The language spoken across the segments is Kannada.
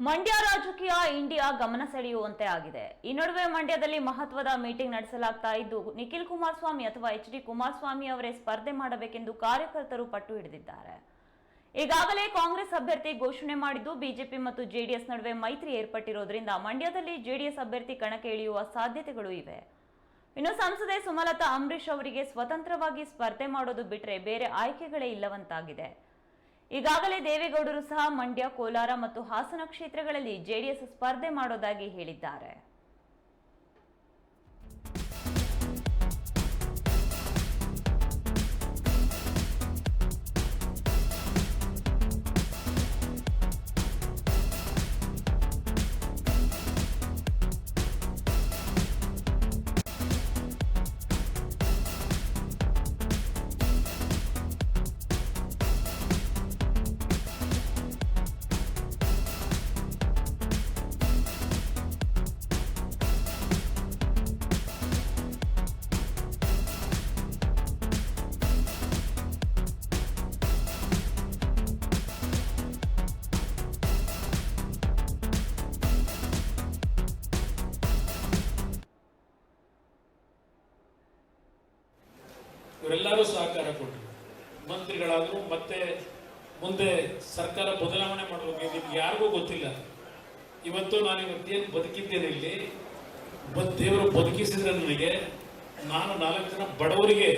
ಮಂಡ್ಯ ರಾಜಕೀಯ ಇಂಡಿಯಾ ಗಮನ ಸೆಳೆಯುವಂತೆ ಆಗಿದೆ. ಈ ನಡುವೆ ಮಂಡ್ಯದಲ್ಲಿ ಮಹತ್ವದ ಮೀಟಿಂಗ್ ನಡೆಸಲಾಗ್ತಾ ಇದ್ದು, ನಿಖಿಲ್ ಕುಮಾರಸ್ವಾಮಿ ಅಥವಾ ಎಚ್ ಡಿ ಕುಮಾರಸ್ವಾಮಿ ಅವರೇ ಸ್ಪರ್ಧೆ ಮಾಡಬೇಕೆಂದು ಕಾರ್ಯಕರ್ತರು ಪಟ್ಟು ಹಿಡಿದಿದ್ದಾರೆ. ಈಗಾಗಲೇ ಕಾಂಗ್ರೆಸ್ ಅಭ್ಯರ್ಥಿ ಘೋಷಣೆ ಮಾಡಿದ್ದು, ಬಿಜೆಪಿ ಮತ್ತು ಜೆಡಿಎಸ್ ನಡುವೆ ಮೈತ್ರಿ ಏರ್ಪಟ್ಟಿರೋದ್ರಿಂದ ಮಂಡ್ಯದಲ್ಲಿ ಜೆಡಿಎಸ್ ಅಭ್ಯರ್ಥಿ ಕಣಕ್ಕೆ ಇಳಿಯುವ ಸಾಧ್ಯತೆಗಳು ಇವೆ. ಇನ್ನು ಸಂಸದೆ ಸುಮಲತಾ ಅಂಬರೀಶ್ ಅವರಿಗೆ ಸ್ವತಂತ್ರವಾಗಿ ಸ್ಪರ್ಧೆ ಮಾಡೋದು ಬಿಟ್ಟರೆ ಬೇರೆ ಆಯ್ಕೆಗಳೇ ಇಲ್ಲವಂತಾಗಿದೆ. ಈಗಾಗಲೇ ದೇವೇಗೌಡರು ಸಹ ಮಂಡ್ಯ ಕೋಲಾರ ಮತ್ತು ಹಾಸನ ಕ್ಷೇತ್ರಗಳಲ್ಲಿ ಜೆಡಿಎಸ್ ಸ್ಪರ್ಧೆ ಮಾಡೋದಾಗಿ ಹೇಳಿದ್ದಾರೆ. ಇವರೆಲ್ಲರೂ ಸಹಕಾರ ಕೊಟ್ಟರು ಮಂತ್ರಿಗಳಾದರೂ ಮತ್ತೆ ಮುಂದೆ ಸರ್ಕಾರ ಬದಲಾವಣೆ ಮಾಡಬೇಕು ನಿಮ್ಗೆ ಯಾರಿಗೂ ಗೊತ್ತಿಲ್ಲ. ಇವತ್ತು ನಾನು ಇವತ್ತೇನು ಬದುಕಿದ್ದೇನೆ ಇಲ್ಲಿ ದೇವರು ಬದುಕಿಸಿದ್ರೆ ನನಗೆ, ನಾನು ನಾಲ್ಕು ಜನ ಬಡವರಿಗೆ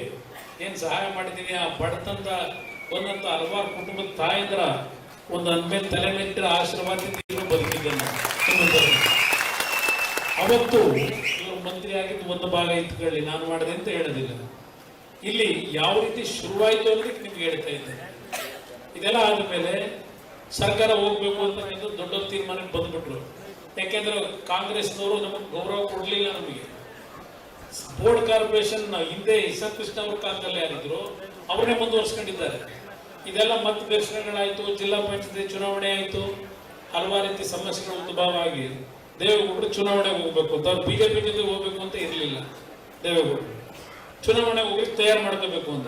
ಏನು ಸಹಾಯ ಮಾಡಿದ್ದೀನಿ? ಆ ಬಡತನದ ಒಂದಂತ ಹಲವಾರು ಕುಟುಂಬದ ತಾಯಂದ್ರ ಒಂದು ಅಂದ್ಮೇಲೆ ತಲೆ ಮೇಲೆ ಆಶೀರ್ವಾದದಿಂದ ಬದುಕಿದ್ದೇನೆ. ಅವತ್ತು ಇವರು ಮಂತ್ರಿ ಆಗಿದ್ದು ಒಂದು ಭಾಗ ಇತ್ಕೊಳ್ಳಿ ನಾನು ಮಾಡಿದೆ ಅಂತ ಹೇಳೋದಿಲ್ಲ. ಇಲ್ಲಿ ಯಾವ ರೀತಿ ಶುರುವಾಯಿತು ಅನ್ನೋದಕ್ಕೆ ನಿಮ್ಗೆ ಹೇಳ್ತಾ ಇದ್ದೇನೆ. ಇದೆಲ್ಲ ಆದ್ಮೇಲೆ ಸರ್ಕಾರ ಹೋಗ್ಬೇಕು ಅಂತ ದೊಡ್ಡ ತೀರ್ಮಾನಕ್ಕೆ ಬಂದ್ಬಿಟ್ರು. ಯಾಕೆಂದ್ರೆ ಕಾಂಗ್ರೆಸ್ನವರು ನಮಗೆ ಗೌರವ ಕೊಡ್ಲಿಲ್ಲ ನಮಗೆ. ಬೋರ್ಡ್ ಕಾರ್ಪೊರೇಷನ್ ಹಿಂದೆ ಕೃಷ್ಣ ಅವ್ರ ಕಾಲದಲ್ಲಿ ಯಾರಿದ್ರು ಅವರೇ ಮುಂದುವರ್ಸ್ಕೊಂಡಿದ್ದಾರೆ. ಇದೆಲ್ಲ ಮತ್ತೆ ದರ್ಶನಗಳಾಯ್ತು ಜಿಲ್ಲಾ ಪಂಚಾಯತ್ ಚುನಾವಣೆ ಆಯ್ತು. ಹಲವಾರು ರೀತಿ ಸಮಸ್ಯೆಗಳು ಉದ್ಭವ ಆಗಿ ದೇವೇಗೌಡರು ಚುನಾವಣೆಗೆ ಹೋಗ್ಬೇಕು ಅಂತ ಅವ್ರು ಬಿಜೆಪಿ ಜೊತೆ ಹೋಗ್ಬೇಕು ಅಂತ ಇರಲಿಲ್ಲ ದೇವೇಗೌಡರು. ಚುನಾವಣೆ ಹೋಗಿ ತಯಾರು ಮಾಡ್ಕೋಬೇಕು ಅಂತ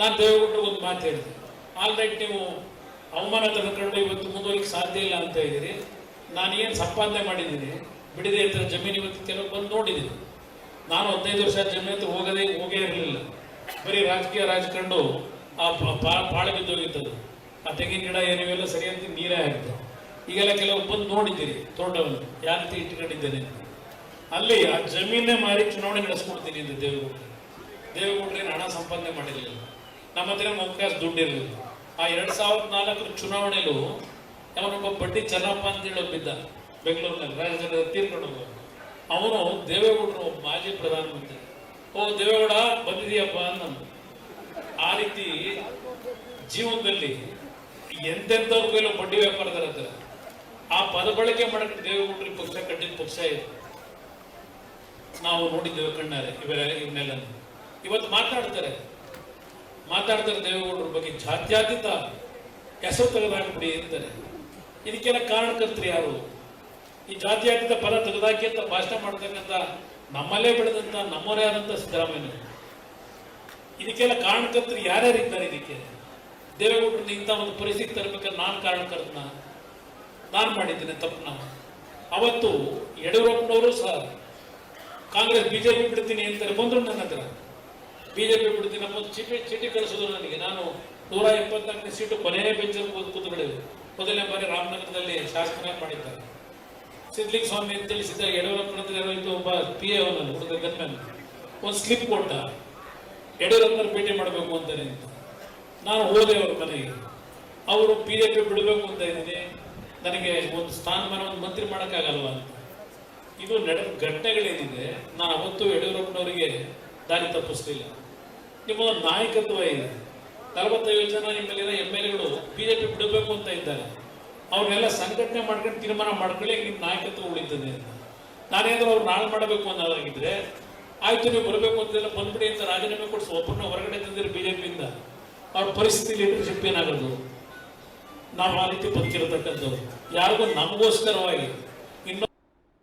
ನಾನು ದಯವಿಟ್ಟು ಒಂದು ಮಾತು ಹೇಳಿದೆ ಆಲ್ ರೈಟ್ ನೀವು ಅವಮಾನ ತಂದ್ಕೊಂಡು ಇವತ್ತು ಮುಂದುವರಿಕೆ ಸಾಧ್ಯ ಇಲ್ಲ ಅಂತ ಇದ್ದೀರಿ ನಾನು ಏನು ಸಂಪಾದನೆ ಮಾಡಿದ್ದೀನಿ ಬಿಡದೆ ಇರ್ತಾರೆ ಜಮೀನು ಇವತ್ತು ಕೆಲವು ಬಂದು ನೋಡಿದ್ದೀನಿ ನಾನು ಹದಿನೈದು ವರ್ಷ ಜಮೀನು ಹತ್ರ ಹೋಗದೆ ಹೋಗೇ ಇರಲಿಲ್ಲ. ಬರೀ ರಾಜಕೀಯ ರಾಜಕಂಡು ಆ ಪಾಳು ಬಿದ್ದೋಗಿತ್ತದು ಆ ತೆಂಗಿನ ಗಿಡ ಏನಿವೆಲ್ಲ ಸರಿಯಾಗಿ ನೀರೇ ಆಗಿತ್ತು. ಈಗೆಲ್ಲ ಕೆಲವು ಬಂದು ನೋಡಿದ್ದೀರಿ ತೋಟವನ್ನು. ಯಾವ ರೀತಿ ಇಟ್ಕೊಂಡಿದ್ದೇನೆ ಅಲ್ಲಿ ಆ ಜಮೀನೇ ಮಾರಿ ಚುನಾವಣೆ ನಡೆಸ್ಕೊಡ್ತೀನಿ ಅಂತ ದೇವೇಗೌಡರು. ದೇವೇಗೌಡರೇನು ಹಣ ಸಂಪಾದನೆ ಮಾಡಿರಲಿಲ್ಲ. ನಮ್ಮ ಹತ್ರ ಅವಕಾಶ ದುಡ್ಡು ಇರಲಿಲ್ಲ ಆ ಎರಡ್ ಸಾವಿರದ ನಾಲ್ಕರ ಚುನಾವಣೆಯಲ್ಲೂ ಅವನೊಬ್ಬ ಬಡ್ಡಿ ಚೆನ್ನಪ್ಪ ಅಂತ ಹೇಳಿ ಬಿದ್ದ ಬೆಂಗಳೂರಿನಲ್ಲಿ ರಾಜಧಾನಿ ತೀರ್ಕೊಂಡು ಅವನು ದೇವೇಗೌಡರು ಒಬ್ಬ ಮಾಜಿ ಪ್ರಧಾನಮಂತ್ರಿ. ಓ, ದೇವೇಗೌಡ ಬಂದಿದೀಯಪ್ಪ ಅನ್ನಂದು ಆ ರೀತಿ ಜೀವನದಲ್ಲಿ ಎಂತೆಂಥವ್ರ ಕೈಲೂ ಬಡ್ಡಿ ಹತ್ರ. ಆ ಪದ ಬಳಕೆ ಮಾಡಕ್ಕೆ ದೇವೇಗೌಡರಿಗೆ ಪಕ್ಷ ಕಟ್ಟಿದ ಪಕ್ಷ ಇದೆ. ನಾವು ನೋಡಿದ್ದೇವೆ ಕಣ್ಣಾರೆ, ಇವೆಲ್ಲ ಇವನ್ನೆಲ್ಲ ಇವತ್ತು ಮಾತಾಡ್ತಾರೆ. ಮಾತಾಡ್ತಾರೆ ದೇವೇಗೌಡರ ಬಗ್ಗೆ ಜಾತ್ಯಾತೀತ ಹೆಸರು ತೆಗೆದಾಕ್ಬಿಡಿ ಅಂತಾರೆ. ಇದಕ್ಕೆಲ್ಲ ಕಾರಣಕರ್ತರು ಯಾರು? ಈ ಜಾತ್ಯಾತೀತ ಪದ ತೆಗೆದಾಕಿ ಅಂತ ಭಾಷಣ ಮಾಡ್ತಕ್ಕಂಥ ನಮ್ಮಲ್ಲೇ ಬೆಳೆದಂಥ ನಮ್ಮವರೇ ಆದಂತ ಸಿದ್ದರಾಮಯ್ಯ. ಇದಕ್ಕೆಲ್ಲ ಕಾರಣಕರ್ತರು ಯಾರ್ಯಾರಿದ್ದಾರೆ ಇದಕ್ಕೆ? ದೇವೇಗೌಡರನ್ನ ಇಂಥ ಒಂದು ಪರಿಸ್ಥಿತಿ ತರಬೇಕಾದ್ರೆ ನಾನು ಕಾರಣಕರ್ತನ. ನಾನು ಮಾಡಿದ್ದೇನೆ ನಾನು ಅವತ್ತು ಯಡಿಯೂರಪ್ಪನವರು ಸಹ ಕಾಂಗ್ರೆಸ್, ಬಿಜೆಪಿ ಬಿಡ್ತೀನಿ ಅಂತಾರೆ, ಬಂದರು ನನ್ನ ಹತ್ರ. ಬಿಜೆಪಿ ಬಿಡ್ತೀನಿ ನಮ್ಮ ಚೀಟಿ ಚೀಟಿ ಕಳಿಸೋದು ನನಗೆ. ನಾನು ನೂರ ಎಪ್ಪತ್ನಾಲ್ಕನೇ ಸೀಟು ಕೊನೆಯ ಬೆಂಚಲ್ಲಿ ಕೂತ್ ಕೂತ್ಕೊಂಡಿದ್ದೆ ಮೊದಲನೇ ಬಾರಿ ರಾಮನಗರದಲ್ಲಿ ಶಾಸಕನಾಗಿ ಮಾಡಿದ್ದಾರೆ. ಸಿದ್ಲಿಂಗ ಸ್ವಾಮಿ ಅಂತ ತಿಳಿಸಿದ್ದ ಯಡಿಯೂರಪ್ಪನ ಒಬ್ಬ ಪಿ ಎ ಅವನನ್ನು ಹುಡುಗ ಒಂದು ಸ್ಲಿಪ್ ಕೊಟ್ಟ. ಯಡಿಯೂರಪ್ಪನ ಭೇಟಿ ಮಾಡಬೇಕು ಅಂತಾನೆ ಅಂತ. ನಾನು ಹೋದೆ ಅವ್ರ ಮನೆಗೆ. ಅವರು ಪಿ ಜೆ ಪಿ ಬಿಡಬೇಕು ಅಂತ ಇದ್ದೀನಿ. ನನಗೆ ಒಂದು ಸ್ಥಾನಮಾನ ಒಂದು ಮಂತ್ರಿ ಮಾಡೋಕ್ಕಾಗಲ್ವ ಅಂತ. ಇದು ನಡೆದ ಘಟನೆಗಳೇನಿದೆ, ನಾನು ಅವತ್ತು ಯಡಿಯೂರಪ್ಪನವರಿಗೆ ದಾರಿ ತಪ್ಪಿಸ್ಲಿಲ್ಲ. ನಿಮ್ಮದೊಂದು ನಾಯಕತ್ವ ಇದೆ ನಲವತ್ತೈದು ಜನ ನಿಮ್ಮಲ್ಲಿರೋ ಎಂ ಎಲ್ ಎಗಳು ಬಿಜೆಪಿ ಬಿಡಬೇಕು ಅಂತ ಇದ್ದಾರೆ. ಅವ್ರನ್ನೆಲ್ಲ ಸಂಘಟನೆ ಮಾಡ್ಕೊಂಡು ತೀರ್ಮಾನ ಮಾಡ್ಕೊಳ್ಳಿ ನಿಮ್ಮ ನಾಯಕತ್ವ ಉಳಿತದೆ ಅಂತ. ನಾನೇನಾದ್ರೂ ಅವ್ರು ನಾಳೆ ಮಾಡಬೇಕು ಅನ್ನೋದಾಗಿದ್ರೆ, ಆಯ್ತು, ನೀವು ಬರಬೇಕು ಅಂತೆಲ್ಲ ಬಂದ್ಬಿಡಿ ಅಂತ ರಾಜೀನಾಮೆ ಕೊಡಿಸಿ, ಒಬ್ಬರನ್ನ ಹೊರಗಡೆ ತಂದಿರಿ ಬಿಜೆಪಿಯಿಂದ. ಅವ್ರ ಪರಿಸ್ಥಿತಿ ಲೀಡರ್ಶಿಪ್ ಏನಾಗೋದು? ನಾವು ಆ ರೀತಿ ಬದುಕಿರತಕ್ಕಂಥವ್ರು. ಯಾರಿಗೂ ನಮಗೋಸ್ಕರವಾಗಿ